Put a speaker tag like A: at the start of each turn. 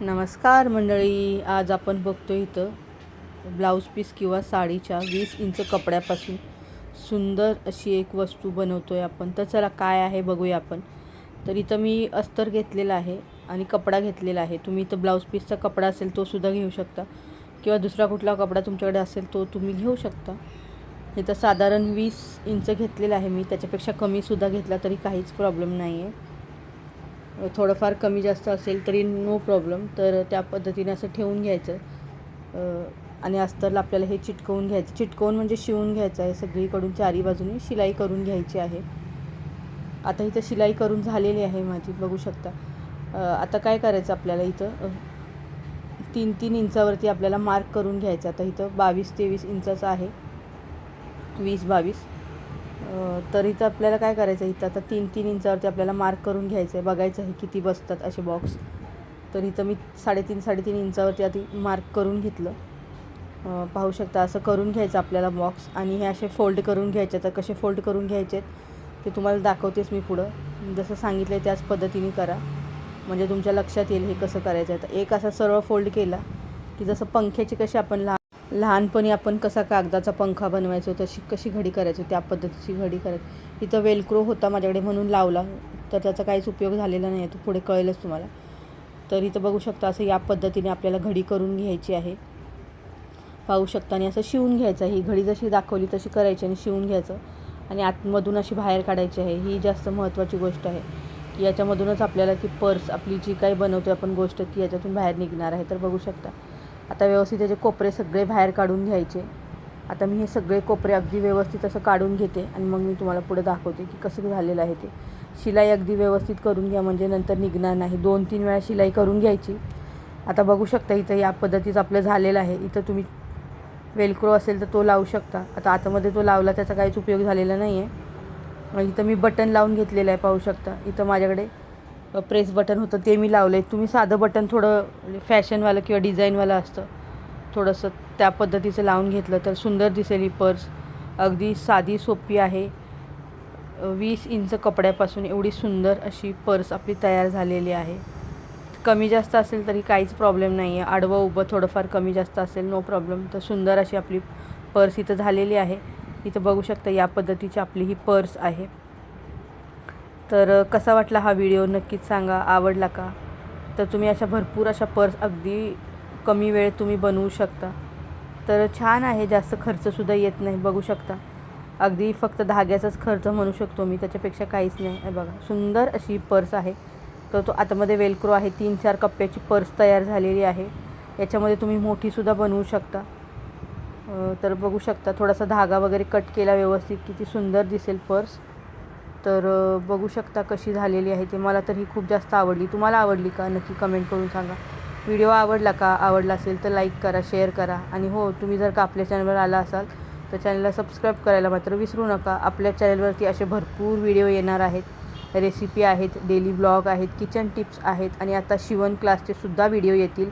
A: नमस्कार मंडळी आज आपण बघतो इथं ब्लाऊज पीस किंवा साडीच्या वीस इंच कपड्यापासून सुंदर अशी एक वस्तू बनवतो आहे आपण. तर चला काय आहे बघूया आपण. तर इथं मी अस्तर घेतलेला आहे आणि कपडा घेतलेला आहे. तुम्ही इथं ब्लाऊज पीसचा कपडा असेल तो सुद्धा घेऊ शकता किंवा दुसरा कुठला कपडा तुमच्याकडे असेल तो तुम्ही घेऊ शकता. इथं साधारण वीस इंच घेतलेलं आहे मी. त्याच्यापेक्षा कमीसुद्धा घेतला तरी काहीच प्रॉब्लेम नाही आहे थोडंफार कमी जास्त असेल तरी नो प्रॉब्लेम तर त्या पद्धतीने असं ठेवून घ्यायचं. आणि अस्तरला आपल्याला हे चिटकवून घ्यायचं. चिटकवून म्हणजे शिवून घ्यायचं आहे सगळीकडून चारी बाजूनी शिलाई करून घ्यायची आहे. आता इथं शिलाई करून झालेली आहे माझी बघू शकता. आता काय करायचं आपल्याला इथं? तीन तीन इंचावरती आपल्याला मार्क करून घ्यायचं. आता इथं बावीस तेवीस इंचाचं आहे. वीस बावीस. तर इथं आपल्याला काय करायचं आहे? इथं आता तीन तीन इंचावरती आपल्याला मार्क करून घ्यायचं आहे. बघायचं आहे किती बसतात असे बॉक्स तर इथं मी साडेतीन साडेतीन इंचावरती आधी मार्क करून घेतलं. पाहू शकता असं करून घ्यायचं आपल्याला बॉक्स आणि हे असे फोल्ड करून घ्यायचे. तर कसे फोल्ड करून घ्यायचे आहेत ते तुम्हाला दाखवतेच मी पुढं. जसं सांगितलं आहे त्याच पद्धतीने करा. म्हणजे तुमच्या लक्षात येईल हे कसं करायचं आहे. तर एक असा सरळ फोल्ड केला की जसं पंख्याचे कसे आपण लहान लहानपणी आपण कसा कागदाचा पंखा बनवायचो तशी कशी घडी करायचो त्या पद्धतीची घडी करायची. इथं वेलक्रो होता माझ्याकडे म्हणून लावला तर त्याचा काहीच उपयोग झालेला नाही आहे तो पुढे कळेलच तुम्हाला. तर इथं बघू शकता असं या पद्धतीने आपल्याला घडी करून घ्यायची आहे. पाहू शकता आणि असं शिवून घ्यायचं ही घडी जशी दाखवली तशी करायची आणि शिवून घ्यायचं. आणि आतमधून अशी बाहेर काढायची आहे. ही जास्त महत्त्वाची गोष्ट आहे. की याच्यामधूनच आपल्याला ती पर्स आपली जी काही बनवतो आपण गोष्ट ती याच्यातून बाहेर निघणार आहे. तर बघू शकता. आता व्यवस्थित त्याचे कोपरे सगळे बाहेर काढून घ्यायचे. आता मी हे सगळे कोपरे अगदी व्यवस्थित असं काढून घेते आणि मग मी तुम्हाला पुढे दाखवते की कसं झालेलं आहे ते. शिलाई अगदी व्यवस्थित करून घ्या म्हणजे नंतर निघणार नाही. दोन तीन वेळा शिलाई करून घ्यायची. आता बघू शकता इथं या पद्धतीचं आपलं झालेलं आहे. इथं तुम्ही वेलक्रो असेल तर तो लावू शकता. आता आतमध्ये तो लावला त्याचा काहीच उपयोग झालेला नाही आहे इथं मी बटन लावून घेतलेलं आहे पाहू शकता. इथं माझ्याकडे प्रेस बटन होतं ते मी लावलं आहे तुम्ही साधं बटन थोडं म्हणजे फॅशनवालं किंवा डिझाईनवालं असतं. थोडंसं त्या पद्धतीचं लावून घेतलं तर सुंदर दिसेल ही पर्स अगदी साधी सोपी आहे. वीस इंच कपड्यापासून एवढी सुंदर अशी पर्स आपली तयार झालेली आहे. कमी जास्त असेल तरी काहीच प्रॉब्लेम नाही आहे आडवं उभं थोडंफार कमी जास्त असेल नो प्रॉब्लेम तर सुंदर अशी आपली पर्स इथं झालेली आहे. इथं बघू शकता या पद्धतीची आपली ही पर्स आहे. तर कसा वाटला हा व्हिडिओ? नक्कीच सांगा. आवडला का? तर तुम्ही अशा भरपूर अशा पर्स अगदी कमी वेळ तुम्ही बनवू शकता. तर छान आहे. जास्त खर्चसुद्धा येत नाही. बघू शकता. अगदी फक्त धाग्याचाच खर्च म्हणू शकतो मी. त्याच्यापेक्षा काहीच नाही. आहे बघा. सुंदर अशी पर्स आहे. तर तो आतमध्ये वेलक्रो आहे. तीन चार कप्प्याची पर्स तयार झालेली आहे. याच्यामध्ये तुम्ही मोठीसुद्धा बनवू शकता. तर बघू शकता. थोडासा धागा वगैरे कट केला व्यवस्थित किती सुंदर दिसेल पर्स. तर बघू शकता कशी झालेली आहे ते. मला तर ही खूप जास्त आवडली. तुम्हाला आवडली का? नक्की कमेंट करून सांगा. व्हिडिओ आवडला का? आवडला असेल तर लाईक करा शेअर करा. आणि हो तुम्ही जर का आपल्या चॅनलवर आला असाल तर चॅनलला सबस्क्राईब करायला मात्र विसरू नका. आपल्या चॅनलवरती असे भरपूर व्हिडिओ येणार आहेत. रेसिपी आहेत डेली ब्लॉग आहेत किचन टिप्स आहेत. आणि आता शिवण क्लासचे सुद्धा व्हिडिओ येतील.